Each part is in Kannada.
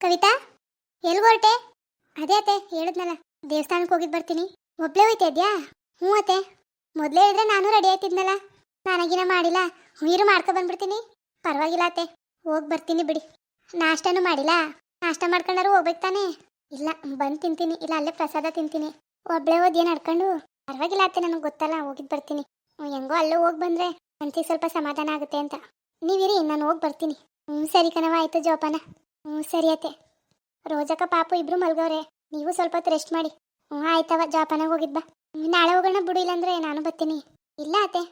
ಕವಿತಾ ಎಲ್ಲಿ ಹೊರಟೆ ಅದೇ ಅತ್ತೆ, ಹೇಳಿದ್ನಲ್ಲ ದೇವಸ್ಥಾನಕ್ಕೆ ಹೋಗಿದ್ ಬರ್ತೀನಿ. ಒಬ್ಳೆ ಹೋಯ್ತಾ ಇದ್ಯಾ? ಹ್ಞೂ ಅತ್ತೆ. ಮೊದಲೇ ಹೇಳಿದ್ರೆ ನಾನು ರೆಡಿ ಆಯ್ತಿದ್ನಲ್ಲ ನಾನಾಗಿನ ಮಾಡಿಲ್ಲ, ನೀರು ಮಾಡ್ಕೊ ಬಂದ್ಬಿಡ್ತೀನಿ. ಪರವಾಗಿಲ್ಲ ಅತ್ತೆ, ಹೋಗಿ ಬರ್ತೀನಿ ಬಿಡಿ. ನಾಷ್ಟನೂ ಮಾಡಿಲ್ಲ. ನಾಷ್ಟ ಮಾಡ್ಕೊಂಡಾರು ಹೋಗ್ಬೇಕು ತಾನೇ. ಇಲ್ಲ, ಬಂದು ತಿಂತೀನಿ. ಇಲ್ಲ, ಅಲ್ಲೇ ಪ್ರಸಾದ ತಿಂತೀನಿ. ಒಬ್ಳೆ ಏನು ನಡ್ಕೊಂಡು ಪರವಾಗಿಲ್ಲ ಅತ್ತೆ, ನನಗೆ ಗೊತ್ತಲ್ಲ, ಹೋಗಿದ್ ಬರ್ತೀನಿ. ಹೆಂಗೋ ಅಲ್ಲೇ ಹೋಗಿ ಬಂದ್ರೆ ಮನ್ಸಿಗೆ ಸ್ವಲ್ಪ ಸಮಾಧಾನ ಆಗುತ್ತೆ ಅಂತ. ನೀವಿರಿ, ನಾನು ಹೋಗಿ ಬರ್ತೀನಿ. ಹ್ಞೂ, ಸರಿ ಕಣವ ಆಯ್ತು ಜೋಪಾನ. ಹ್ಞೂ ಸರಿ ಅತ್ತೆ. ರೋಜಕ್ಕ ಪಾಪು ಇಬ್ರು ಮಲ್ಗವ್ರೆ ನೀವು ಸ್ವಲ್ಪ ರೆಸ್ಟ್ ಮಾಡಿ. ಹ್ಞೂ ಆಯ್ತವ, ಜೋಪಾನಾಗ ಹೋಗಿದ್ದ ನಾಳೆ ಹೋಗೋಣ ಬಿಡು, ಇಲ್ಲಾಂದ್ರೆ ನಾನು ಬರ್ತೀನಿ. ಇಲ್ಲ ಅತ್ತೆ.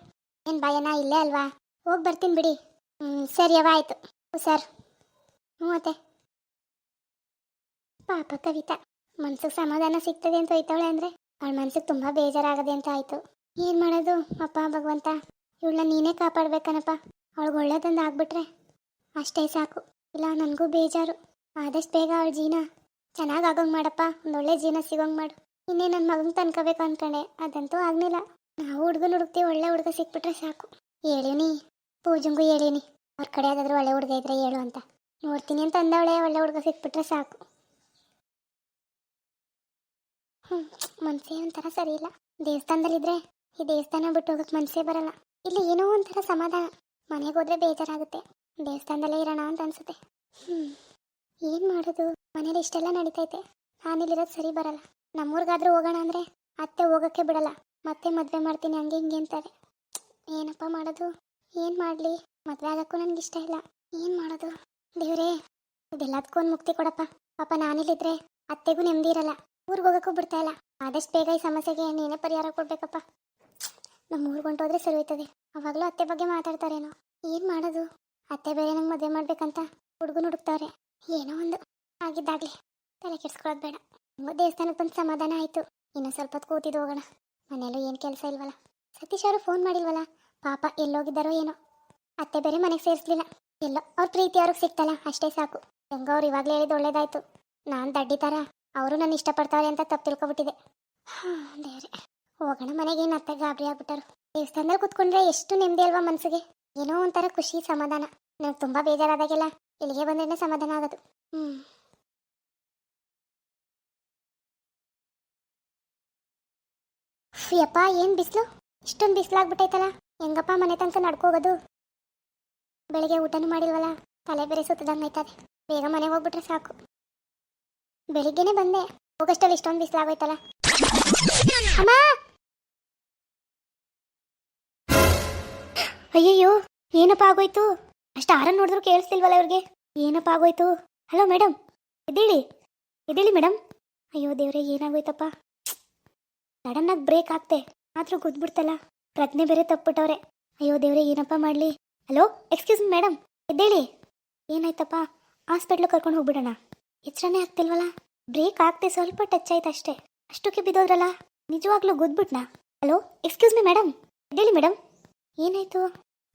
ಏನು ಭಯನ ಇಲ್ಲೇ ಅಲ್ವಾ? ಹೋಗಿ ಬರ್ತೀನಿ ಬಿಡಿ. ಹ್ಞೂ ಸರಿ ಅವ ಆಯ್ತು. ಸರ್ ಹ್ಞೂ ಅತ್ತೆ. ಪಾಪ ಕವಿತಾ, ಮನ್ಸಿಗೆ ಸಮಾಧಾನ ಸಿಗ್ತದೆ ಅಂತ ಹೋಯ್ತಾವಳೆ ಅಂದ್ರೆ ಅವಳ ಮನ್ಸಿಗೆ ತುಂಬಾ ಬೇಜಾರಾಗದೆ ಅಂತ ಆಯಿತು. ಏನ್ ಮಾಡೋದು, ಅಪ್ಪ, ಭಗವಂತ? ಇವಳನ್ನ ನೀನೇ ಕಾಪಾಡ್ಬೇಕನಪ್ಪ. ಅವಳಿಗೆ ಒಳ್ಳೇದೊಂದು ಆಗ್ಬಿಟ್ರೆ ಅಷ್ಟೇ ಸಾಕು. ಇಲ್ಲ, ನನಗೂ ಬೇಜಾರು. ಆದಷ್ಟು ಬೇಗ ಅವಳ ಜೀವನ ಚೆನ್ನಾಗಿ ಆಗೋಂಗೆ ಮಾಡಪ್ಪ. ಒಂದು ಒಳ್ಳೆ ಜೀವನ ಸಿಗೋಂಗೆ ಮಾಡು. ಇನ್ನೇ ನನ್ನ ಮಗನ ತನ್ಕೋಬೇಕು ಅನ್ಕೊಂಡೆ. ಅದಂತೂ ಆಗಲಿಲ್ಲ. ನಾವು ಹುಡುಗನ ಹುಡುಕ್ತೀವಿ, ಒಳ್ಳೆ ಹುಡುಗ ಸಿಕ್ಬಿಟ್ರೆ ಸಾಕು. ಹೇಳೀನಿ. ಪೂಜಂಗೂ ಹೇಳೀನಿ. ಅವ್ರ ಕಡೆ ಯಾವ್ದಾದ್ರು ಒಳ್ಳೆ ಹುಡುಗ ಇದ್ರೆ ಹೇಳು ಅಂತ. ನೋಡ್ತೀನಿ ಅಂತ ಅಂದವಳೆ ಒಳ್ಳೆ ಹುಡುಗ ಸಿಕ್ಬಿಟ್ರೆ ಸಾಕು. ಹ್ಞೂ ಮನಸ್ಸೇ ಒಂಥರ ಸರಿ ಇಲ್ಲ. ದೇವಸ್ಥಾನದಲ್ಲಿದ್ರೆ ಈ ದೇವಸ್ಥಾನ ಬಿಟ್ಟು ಹೋಗಕ್ಕೆ ಮನಸ್ಸೇ ಬರಲ್ಲ. ಇಲ್ಲಿ ಏನೋ ಒಂಥರ ಸಮಾಧಾನ. ಮನೆಗೆ ಹೋದ್ರೆ ಬೇಜಾರಾಗುತ್ತೆ. ದೇವಸ್ಥಾನದಲ್ಲೇ ಇರೋಣ ಅಂತ ಅನ್ಸುತ್ತೆ. ಹ್ಞೂ ಏನು ಮಾಡೋದು? ಮನೇಲಿ ಇಷ್ಟೆಲ್ಲ ನಡೀತೈತೆ. ನಾನಿಲ್ಲಿರೋದು ಸರಿ ಬರಲ್ಲ. ನಮ್ಮೂರ್ಗಾದ್ರೂ ಹೋಗೋಣ ಅಂದರೆ ಅತ್ತೆ ಹೋಗಕ್ಕೆ ಬಿಡಲ್ಲ. ಮತ್ತೆ ಮದುವೆ ಮಾಡ್ತೀನಿ ಹಂಗೆ ಹಿಂಗೆ ಅಂತಾರೆ. ಏನಪ್ಪ ಮಾಡೋದು? ಏನು ಮಾಡಲಿ? ಮದುವೆ ಆಗೋಕ್ಕೂ ನನಗೆ ಇಷ್ಟ ಇಲ್ಲ. ಏನು ಮಾಡೋದು? ದೇವ್ರೇ ಇದೆಲ್ಲದಕ್ಕೂ ಒಂದು ಮುಕ್ತಿ ಕೊಡಪ್ಪ. ಪಾಪ ನಾನಿಲ್ಲಿದ್ರೆ ಅತ್ತೆಗೂ ನೆಮ್ಮದಿ ಇರಲ್ಲ. ಊರಿಗೆ ಹೋಗೋಕ್ಕೂ ಬಿಡ್ತಾ ಇಲ್ಲ. ಆದಷ್ಟು ಬೇಗ ಈ ಸಮಸ್ಯೆಗೆ ನೀನೇ ಪರಿಹಾರ ಕೊಡ್ಬೇಕಪ್ಪ. ನಮ್ಮ ಊರಿಗೆ ಹೊಂಟೋದ್ರೆ ಸರಿ ಹೋಯ್ತದೆ. ಅವಾಗಲೂ ಅತ್ತೆ ಬಗ್ಗೆ ಮಾತಾಡ್ತಾರೇನೋ. ಏನು ಮಾಡೋದು? ಅತ್ತೆ ಬೇರೆ ನಂಗೆ ಮದುವೆ ಮಾಡ್ಬೇಕಂತ ಹುಡುಗನ ಹುಡುಕ್ತಾವ್ರೆ. ಏನೋ ಒಂದು. ಆಗಿದ್ದಾಗ್ಲಿ ತಲೆ ಕೆಡ್ಸ್ಕೊಳ್ಳೋದು ಬೇಡ. ತುಂಬ ದೇವಸ್ಥಾನಕ್ಕೆ ಬಂದು ಸಮಾಧಾನ ಆಯಿತು. ಇನ್ನು ಸ್ವಲ್ಪ ಹೊತ್ತು ಕೂತಿದ್ದು ಹೋಗೋಣ. ಮನೆಯಲ್ಲೂ ಏನು ಕೆಲಸ ಇಲ್ವಲ್ಲ. ಸತೀಶ್ ಅವರು ಫೋನ್ ಮಾಡಿಲ್ವಲ್ಲ? ಪಾಪ ಎಲ್ಲೋಗಿದ್ದಾರೋ ಏನೋ. ಅತ್ತೆ ಬೇರೆ ಮನೆಗೆ ಸೇರಿಸ್ಲಿಲ್ಲ. ಎಲ್ಲೋ ಅವ್ರ ಪ್ರೀತಿ ಅವ್ರಿಗೆ ಸಿಕ್ತಲ್ಲ, ಅಷ್ಟೇ ಸಾಕು. ಹೆಂಗೋ ಅವ್ರು ಇವಾಗಲೇ ಹೇಳಿದ ಒಳ್ಳೇದಾಯ್ತು. ನಾನು ದಡ್ಡಿತಾರ? ಅವರು ನನ್ನ ಇಷ್ಟಪಡ್ತಾವ್ರೆ ಅಂತ ತಪ್ಪು ತಿಳ್ಕೊಬಿಟ್ಟಿದೆ. ಹಾಂ ದೇವ್ರೆ ಹೋಗೋಣ ಮನೆಗೆ ಏನು ಅತ್ತೆ ಗಾಬರಿ ಆಗ್ಬಿಟ್ಟರು ದೇವಸ್ಥಾನದಲ್ಲಿ ಕುತ್ಕೊಂಡ್ರೆ ಎಷ್ಟು ನೆಮ್ಮದಿ ಅಲ್ವಾ ಮನಸ್ಸಿಗೆ ಏನೋ ಒಂಥರ ಖುಷಿ, ಸಮಾಧಾನ. ನನಗೆ ತುಂಬ ಬೇಜಾರಾದಾಗೆಲ್ಲ ಇಲ್ಲಿಗೆ ಬಂದ್ರೆ ಸಮಾಧಾನ ಆಗೋದು. ಹ್ಞೂ ಯಪ್ಪ, ಏನು ಬಿಸಿಲು? ಇಷ್ಟೊಂದು ಬಿಸಿಲಾಗ್ಬಿಟ್ಟೈತಲ್ಲ, ಹೆಂಗಪ್ಪ ಮನೆ ತನಕ ನಡ್ಕೋಗೋದು? ಬೆಳಿಗ್ಗೆ ಊಟನೂ ಮಾಡಿಲ್ವಲ್ಲ, ತಲೆ ಬೇರೆ ಸುತ್ತದಂಗೆ ಆಯ್ತದೆ. ಬೇಗ ಮನೆಗೆ ಹೋಗ್ಬಿಟ್ರೆ ಸಾಕು. ಬೆಳಿಗ್ಗೆನೆ ಬಂದೆ, ಹೋಗಷ್ಟಲ್ಲಿ ಇಷ್ಟೊಂದು ಬಿಸಿಲಾಗೋಯ್ತಲ್ಲ. ಅಮ್ಮ! ಅಯ್ಯಯ್ಯೋ, ಏನಪ್ಪ ಆಗೋಯ್ತು? ಅಷ್ಟು ಆರನ್ ನೋಡಿದ್ರು ಕೇಳಿಸ್ತಿಲ್ವಲ್ಲ ಇವ್ರಿಗೆ? ಏನಪ್ಪ ಆಗೋಯ್ತು? ಹಲೋ ಮೇಡಮ್ ಎದ್ದೇಳಿ. ಎದ್ದೇಳಿ ಮೇಡಮ್ ಅಯ್ಯೋ, ದೇವ್ರೆ, ಏನಾಗೋಯ್ತಪ್ಪ? ಸಡನ್ನಾಗಿ ಬ್ರೇಕ್ ಆಗ್ತೆ. ಮಾತ್ರ ಗುದ್ಬಿಡ್ತಲ್ಲ. ಪ್ರಜ್ಞೆ ಬೇರೆ ತಪ್ಪಿಬಿಟ್ಟವ್ರೆ ಅಯ್ಯೋ, ದೇವ್ರೆ, ಏನಪ್ಪ ಮಾಡಲಿ? ಹಲೋ ಎಕ್ಸ್ಕ್ಯೂಸ್ ಮೇಡಮ್ ಎದ್ದೇಳಿ. ಏನಾಯ್ತಪ್ಪ? ಹಾಸ್ಪಿಟ್ಲ್ ಕರ್ಕೊಂಡು ಹೋಗ್ಬಿಡೋಣ. ಎಚ್ಚರನೇ ಆಗ್ತಿಲ್ವಲ್ಲ? ಬ್ರೇಕ್ ಆಗ್ತೆ, ಸ್ವಲ್ಪ ಟಚ್ ಆಯ್ತು ಅಷ್ಟೇ. ಅಷ್ಟಕ್ಕೆ ಬಿದ್ದೋದ್ರಲ್ಲ? ನಿಜವಾಗ್ಲೂ ಗುದ್ಬಿಟ್ನಾ? ಹಲೋ ಎಕ್ಸ್ಕ್ಯೂಸ್ ಮಿ ಮೇಡಮ್ ಎದ್ದೇಳಿ ಮೇಡಮ್ ಏನಾಯ್ತು?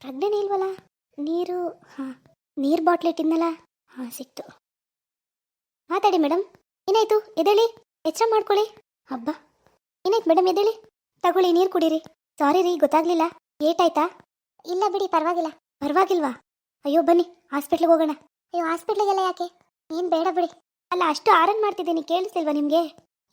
ಪ್ರಜ್ಞೆನೇ ಇಲ್ವಲ್ಲ? ನೀರು, ಹಾಂ, ನೀರು ಬಾಟ್ಲ್ ಇಟ್ಟಿದ್ನಲ್ಲ? ಹಾಂ, ಸಿಕ್ತು. ಮಾತಾಡಿ ಮೇಡಮ್ ಏನಾಯ್ತು? ಎದೇಳಿ ಎಚ್ಚರ ಮಾಡ್ಕೊಳ್ಳಿ. ಹಬ್ಬ ಏನಾಯ್ತು ಮೇಡಮ್ ಎದೇಳಿ ತಗೊಳ್ಳಿ, ನೀರು ಕುಡೀರಿ. ಸಾರಿ ರೀ, ಗೊತ್ತಾಗ್ಲಿಲ್ಲ. ಏಟಾಯ್ತಾ? ಇಲ್ಲ ಬಿಡಿ, ಪರವಾಗಿಲ್ಲ. ಪರವಾಗಿಲ್ವಾ? ಅಯ್ಯೋ, ಬನ್ನಿ, ಹಾಸ್ಪಿಟ್ಲಿಗೆ ಹೋಗೋಣ. ಅಯ್ಯೋ, ಹಾಸ್ಪಿಟ್ಲಿಗೆಲ್ಲ ಯಾಕೆ? ಏನು ಬೇಡ ಬಿಡಿ. ಅಲ್ಲ, ಅಷ್ಟು ಆರನ್ ಮಾಡ್ತಿದ್ದೀನಿ ಕೇಳಿಸ್ತಿಲ್ವಾ ನಿಮಗೆ?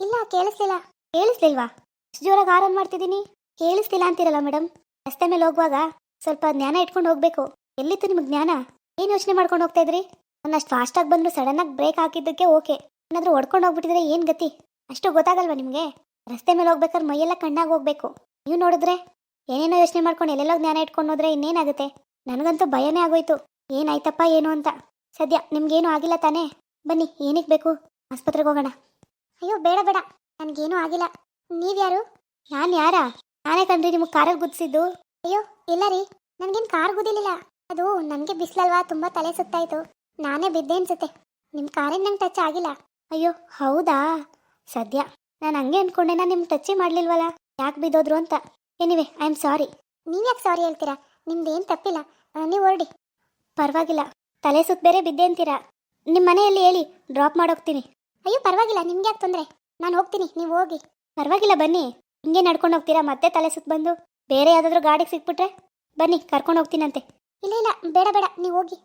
ಇಲ್ಲ, ಕೇಳಿಸ್ಲಿಲ್ಲ. ಕೇಳಿಸ್ಲಿಲ್ವಾ? ಅಷ್ಟು ಜೋರಾಗಿ ಆರನ್ ಮಾಡ್ತಿದ್ದೀನಿ? ಕೇಳಿಸ್ತಿಲ್ಲ ಅಂತೀರಲ್ಲ ಮೇಡಮ್ ರಸ್ತೆ ಮೇಲೆ ಹೋಗುವಾಗ ಸ್ವಲ್ಪ ಜ್ಞಾನ ಇಟ್ಕೊಂಡು ಹೋಗ್ಬೇಕು. ಎಲ್ಲಿತ್ತು ನಿಮಗೆ ಜ್ಞಾನ? ಏನು ಯೋಚನೆ ಮಾಡ್ಕೊಂಡು ಹೋಗ್ತಾ ಇದ್ರಿ? ಒಂದಷ್ಟು ಫಾಸ್ಟಾಗಿ ಸಡನ್ ಸಡನ್ನಾಗಿ ಬ್ರೇಕ್ ಹಾಕಿದ್ದಕ್ಕೆ ಓಕೆ ಏನಾದರೂ ಹೊಡ್ಕೊಂಡು ಹೋಗ್ಬಿಟ್ಟಿದ್ರೆ ಏನು ಗತಿ? ಅಷ್ಟು ಗೊತ್ತಾಗಲ್ವಾ ನಿಮಗೆ? ರಸ್ತೆ ಮೇಲೆ ಹೋಗ್ಬೇಕಾದ್ರೆ ಮೈಯೆಲ್ಲ ಕಣ್ಣಾಗಿ ಹೋಗ್ಬೇಕು. ನೀವು ನೋಡಿದ್ರೆ? ಏನೇನೋ ಯೋಚನೆ ಮಾಡ್ಕೊಂಡು ಎಲ್ಲೆಲ್ಲೋ ಜ್ಞಾನ ಇಟ್ಕೊಂಡು ಹೋದ್ರೆ ಇನ್ನೇನಾಗುತ್ತೆ? ನನಗಂತೂ ಭಯನೇ ಆಗೋಯ್ತು. ಏನಾಯ್ತಪ್ಪ, ಏನು ಅಂತ. ಸದ್ಯ ನಿಮ್ಗೇನು ಆಗಿಲ್ಲ ತಾನೇ? ಬನ್ನಿ ಏನಕ್ಕೆ ಬೇಕು? ಆಸ್ಪತ್ರೆಗೆ ಹೋಗೋಣ. ಅಯ್ಯೋ, ಬೇಡ ಬೇಡ. ನನಗೇನೂ ಆಗಿಲ್ಲ. ನೀವ್ಯಾರು ನಾನು ಯಾರಾ? ನಾನೇ ಕಣ್ರಿ ನಿಮಗೆ ಕಾರಲ್ಲಿ ಗುದ್ಸಿದ್ದು. ಅಯ್ಯೋ, ಇಲ್ಲ ರೀ. ನನಗೇನು ಕಾರ್ ಗುದಿಲಿಲ್ಲ. ಅದು ನನಗೆ ಬಿಸಿಲಲ್ವಾ? ತುಂಬ ತಲೆ ಸುತ್ತಾಯ್ತು. ನಾನೇ ಬಿದ್ದೆ ಅನ್ಸುತ್ತೆ. ನಿಮ್ಮ ಕಾರಿನ ನಂಗೆ ಟಚ್ ಆಗಿಲ್ಲ. ಅಯ್ಯೋ, ಹೌದಾ? ಸದ್ಯ. ನಾನು ಹಂಗೆ ಅನ್ಕೊಂಡೆ, ನಾನು ನಿಮ್ಗೆ ಟಚ್ಚೇ ಮಾಡಲಿಲ್ವಲ್ಲ? ಯಾಕೆ ಬಿದ್ದೋದ್ರು ಅಂತ. ಎನಿವೆ ಐ ಆಮ್ ಸಾರಿ ನೀವು ಯಾಕೆ ಸಾರಿ ಹೇಳ್ತೀರಾ? ನಿಮ್ದೇನು ತಪ್ಪಿಲ್ಲ. ನೀವು ಹೊರಡಿ. ಪರವಾಗಿಲ್ಲ. ತಲೆ ಸುತ್ತ ಬೇರೆ ಬಿದ್ದೆ ಅಂತೀರಾ? ನಿಮ್ಮ ಮನೆಯಲ್ಲಿ ಹೇಳಿ ಡ್ರಾಪ್ ಮಾಡೋಗ್ತೀನಿ. ಅಯ್ಯೋ, ಪರವಾಗಿಲ್ಲ. ನಿಮ್ಗೆ ಯಾಕೆ ತೊಂದರೆ? ನಾನು ಹೋಗ್ತೀನಿ. ನೀವು ಹೋಗಿ. ಪರವಾಗಿಲ್ಲ, ಬನ್ನಿ. ಹಿಂಗೆ ನಡ್ಕೊಂಡು ಹೋಗ್ತೀರಾ ಮತ್ತೆ ತಲೆ ಸುತ್ತ ಬಂದು? ಬೇರೆ ಯಾವುದಾದ್ರೂ ಗಾಡಿಗೆ ಸಿಕ್ಬಿಟ್ರೆ? ಬನ್ನಿ, ಕರ್ಕೊಂಡು ಹೋಗ್ತೀನಂತೆ. ಇಲ್ಲ ಇಲ್ಲ, ಬೇಡ ಬೇಡ ನೀವು ಹೋಗಿ.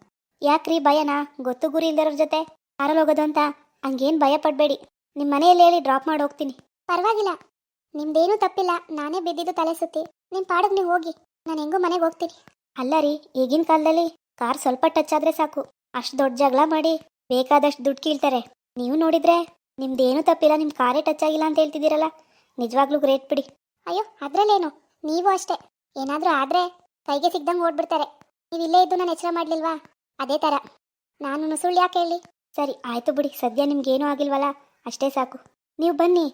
ಯಾಕ್ರಿ ಭಯನಾ? ಗೊತ್ತು ಗುರಿ ಇಲ್ದಿರೋರ ಜೊತೆ? ಕಾರಲ್ಲಿ ಹೋಗೋದು ಅಂತ? ಹಂಗೇನು ಭಯ ಪಡಬೇಡಿ. ನಿಮ್ಮ ಮನೆಯಲ್ಲಿ ಹೇಳಿ ಡ್ರಾಪ್ ಮಾಡಿ ಹೋಗ್ತೀನಿ. ಪರವಾಗಿಲ್ಲ. ನಿಮ್ದೇನೂ ತಪ್ಪಿಲ್ಲ. ನಾನೇ ಬಿದ್ದಿದ್ದು ತಲೆ ಸುತ್ತಿ. ನಿಮ್ಮ ಪಾಡಿಗೆ ನೀವು ಹೋಗಿ. ನಾನು ಹೆಂಗೂ ಮನೆಗೆ ಹೋಗ್ತೀನಿ. ಅಲ್ಲ ರೀ, ಈಗಿನ ಕಾಲದಲ್ಲಿ ಕಾರ್ ಸ್ವಲ್ಪ ಟಚ್ ಆದ್ರೆ ಸಾಕು. ಅಷ್ಟು ದೊಡ್ಡ ಜಗಳ ಮಾಡಿ ಬೇಕಾದಷ್ಟು ದುಡ್ಡು ಕೀಳ್ತಾರೆ. ನೀವು ನೋಡಿದ್ರೆ ನಿಮ್ದೇನೂ ತಪ್ಪಿಲ್ಲ ನಿಮ್ಮ ಕಾರೇ ಟಚ್ ಆಗಿಲ್ಲ ಅಂತ ಹೇಳ್ತಿದ್ದೀರಲ್ಲ? ನಿಜವಾಗ್ಲೂ ಗ್ರೇಟ್ ಬಿಡಿ. ಅಯ್ಯೋ, ಅದರಲ್ಲೇನು? ನೀವು ಅಷ್ಟೇ. ಏನಾದರೂ ಆದ್ರೆ ಕೈಗೆ ಸಿಗ್ದಂಗೆ ಓಡ್ಬಿಡ್ತಾರೆ. ನೀವು ಇಲ್ಲೇ ಇದ್ದು ನಾನು ಎಚ್ಚರ ಮಾಡ್ಲಿಲ್ವಾ? ಅದೇ ಥರ ನಾನು ಸುಳ್ಳು ಯಾಕೆ ಹೇಳಿ? ಸರಿ, ಆಯ್ತು ಬಿಡಿ. ಸದ್ಯ ನಿಮ್ಗೇನೂ ಆಗಿಲ್ವಲ್ಲ? ಅಷ್ಟೇ ಸಾಕು. ನೀವು ಬನ್ನಿ.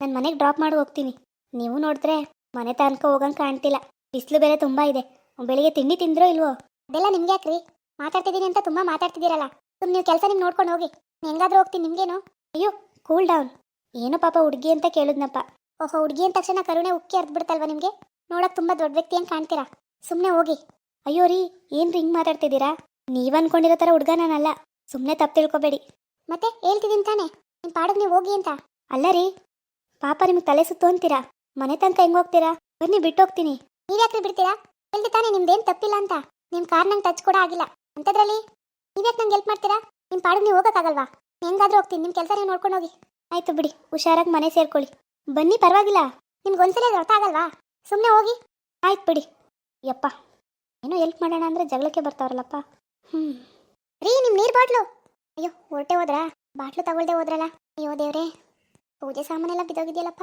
ನನ್ನ ಮನೆಗೆ ಡ್ರಾಪ್ ಮಾಡಿ ಹೋಗ್ತೀನಿ. ನೀವು ನೋಡಿದ್ರೆ ಮನೆ ತನಕ ಹೋಗಂಗೆ ಕಾಣ್ತಿಲ್ಲ. ಬಿಸಿಲು ಬೇರೆ ತುಂಬ ಇದೆ. ಬೆಳಿಗ್ಗೆ ತಿಂಡಿ ತಿಂದ್ರೋ ಇಲ್ವೋ? ಅದೆಲ್ಲ ನಿಮ್ಗೆ ಯಾಕ್ರಿ? ಮಾತಾಡ್ತಿದ್ದೀನಿ ಅಂತ ತುಂಬ ಮಾತಾಡ್ತಿದ್ದೀರಲ್ಲ. ಸುಮ್ಮನೆ ನೀವು ಕೆಲಸ ನಿಮ್ಗೆ ನೋಡ್ಕೊಂಡು ಹೋಗಿ. ಹೆಂಗಾದ್ರೂ ಹೋಗ್ತೀನಿ ನಿಮ್ಗೇನು? ಅಯ್ಯೋ ಕೂಲ್ ಡೌನ್ ಏನೋ ಪಾಪ ಹುಡುಗಿ ಅಂತ ಕೇಳಿದ್ನಪ್ಪ. ಓಹೋ, ಹುಡುಗಿ ಅಂದ ತಕ್ಷಣ ಕರುಣೆ ಉಕ್ಕಿ ಹರ್ದ್ಬಿಡ್ತಲ್ವಾ ನಿಮಗೆ? ನೋಡಕ್ ತುಂಬಾ ದೊಡ್ಡ ವ್ಯಕ್ತಿ ಅಂತ ಕಾಣ್ತೀರಾ? ಸುಮ್ಮನೆ ಹೋಗಿ. ಅಯ್ಯೋ ರೀ ಏನು ಹಿಂಗೆ ಮಾತಾಡ್ತಿದ್ದೀರಾ? ನೀವ್ ಅನ್ಕೊಂಡಿರೋ ಥರ ಹುಡುಗ ನಾನಲ್ಲ ಸುಮ್ಮನೆ ತಪ್ಪು ತಿಳ್ಕೊಬೇಡಿ. ಮತ್ತೆ ಹೇಳ್ತಿದ್ದೀನಿ ತಾನೆ ನಿಮ್ಮ ಪಾಡಿಗೆ ನೀವು ಹೋಗಿ ಅಂತ. ಅಲ್ಲ ರೀ ಪಾಪ ನಿಮ್ಗೆ ತಲೆ ಸುತ್ತು ಅಂತೀರಾ? ಮನೆ ತನಕ ಹೆಂಗ್ ಹೋಗ್ತೀರಾ? ಬನ್ನಿ ಬಿಟ್ಟೋಗ್ತೀನಿ. ನೀವ್ಯಾಕ್ರಿ ಬಿಡ್ತೀರಾ? ಹೇಳ್ದೆ ತಾನೆ ನಿಮ್ದೇನು ತಪ್ಪಿಲ್ಲ ಅಂತ. ನಿಮ್ಮ ಕಾರ್ ನಂಗೆ ಟಚ್ ಕೂಡ ಆಗಿಲ್ಲ. ಅಂಥದ್ರಲ್ಲಿ? ನೀವ್ಯಾಕೆ ನಂಗೆ ಹೆಲ್ಪ್ ಮಾಡ್ತೀರಾ? ನಿಮ್ಮ ಪಾಡಿಗೆ ನೀವು ಹೋಗೋಕ್ಕಾಗಲ್ವಾ? ಹೆಂಗಾದ್ರೂ ಹೋಗ್ತೀನಿ ನಿಮ್ಮ ಕೆಲಸ ನೀವು ನೋಡ್ಕೊಂಡು ಹೋಗಿ. ಆಯ್ತು ಬಿಡಿ ಹುಷಾರಾಗಿ ಮನೆ ಸೇರ್ಕೊಳ್ಳಿ. ಬನ್ನಿ ಪರವಾಗಿಲ್ಲ. ನಿಮ್ಗೆ ಒಂದ್ಸಲ ಅರ್ಥ ಆಗಲ್ವಾ? ಸುಮ್ಮನೆ ಹೋಗಿ. ಆಯ್ತು ಬಿಡಿ. ಯಪ್ಪ. ಏನೋ ಹೆಲ್ಪ್ ಮಾಡೋಣ ಅಂದ್ರೆ ಜಗಳಕ್ಕೆ ಬರ್ತಾವ್ರಲ್ಲಪ್ಪ. ಹ್ಞೂ ರೀ ನಿಮ್ಮ ನೀರು ಬಾಟ್ಲು. ಅಯ್ಯೋ, ಹೊರಟೆ ಹೋದ್ರ? ಬಾಟ್ಲು ತಗೊಳ್ದೆ ಹೋದ್ರಲ್ಲ. ಅಯ್ಯೋ ದೇವ್ರೆ, ಪೂಜೆ ಸಾಮಾನೆಲ್ಲ ಬಿದ್ದೋಗಿದೆಯಲ್ಲಪ್ಪ.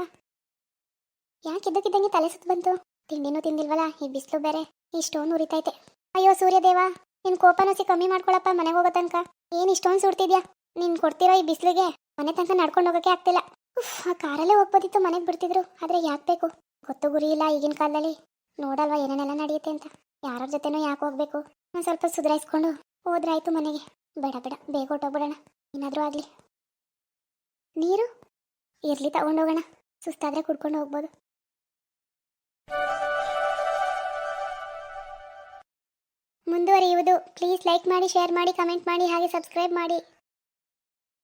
ಯಾಕೆ ಇದ್ದಕ್ಕಿದ್ದಂಗೆ ತಲೆ ಸುತ್ತ ಬಂತು? ತಿಂಡಿನೂ ತಿಂದಿಲ್ವಲ್ಲ, ಈ ಬಿಸಿಲು ಬೇರೆ, ಇಷ್ಟೊಂದು ಉರಿತೈತೆ. ಅಯ್ಯೋ ಸೂರ್ಯದೇವ, ನಿನ್ ಕೋಪನೋಸಿ ಕಮ್ಮಿ ಮಾಡ್ಕೊಳಪ್ಪ ಮನೆಗೆ ಹೋಗೋ ತನಕ. ಏನು ಇಷ್ಟೊಂದು ಸುಡ್ತಿದ್ಯಾ? ನೀನು ಕೊಡ್ತಿರೋ ಈ ಬಿಸಿಲಿಗೆ ಮನೆ ತನಕ ನಡ್ಕೊಂಡು ಹೋಗೋಕೆ ಆಗ್ತಿಲ್ಲ. ಆ ಕಾರಲ್ಲೇ ಹೋಗ್ಬೋದಿತ್ತು ಮನೆಗೆ ಬಿಡ್ತಿದ್ರು, ಆದ್ರೆ ಯಾಕೆ ಬೇಕು? ಗೊತ್ತು ಗುರಿ ಇಲ್ಲ ಈಗಿನ ಕಾಲದಲ್ಲಿ. ನೋಡಲ್ವಾ ಏನೇನೆಲ್ಲ ನಡೆಯುತ್ತೆ ಅಂತ. ಯಾರ ಜೊತೆನೋ ಯಾಕೆ ಹೋಗ್ಬೇಕು? ನಾನು ಸ್ವಲ್ಪ ಸುಧಾರಿಸ್ಕೊಂಡು ಹೋದ್ರಾಯ್ತು ಮನೆಗೆ. ಬೇಡ ಬೇಡ, ಬೇಗ ಹೊಟ್ಟೋಗ್ಬಿಡೋಣ ಏನಾದರೂ ಆಗಲಿ. ನೀರು? ಇರ್ಲಿ, ತಗೊಂಡೋಗೋಣ. ಸುಸ್ತಾದ್ರೆ ಕುಡ್ಕೊಂಡು ಹೋಗ್ಬೋದು. ಮುಂದುವರಿಯುವುದು. ಪ್ಲೀಸ್ ಲೈಕ್ ಮಾಡಿ ಶೇರ್ ಮಾಡಿ ಕಮೆಂಟ್ ಮಾಡಿ, ಹಾಗೆ ಸಬ್ಸ್ಕ್ರೈಬ್ ಮಾಡಿ.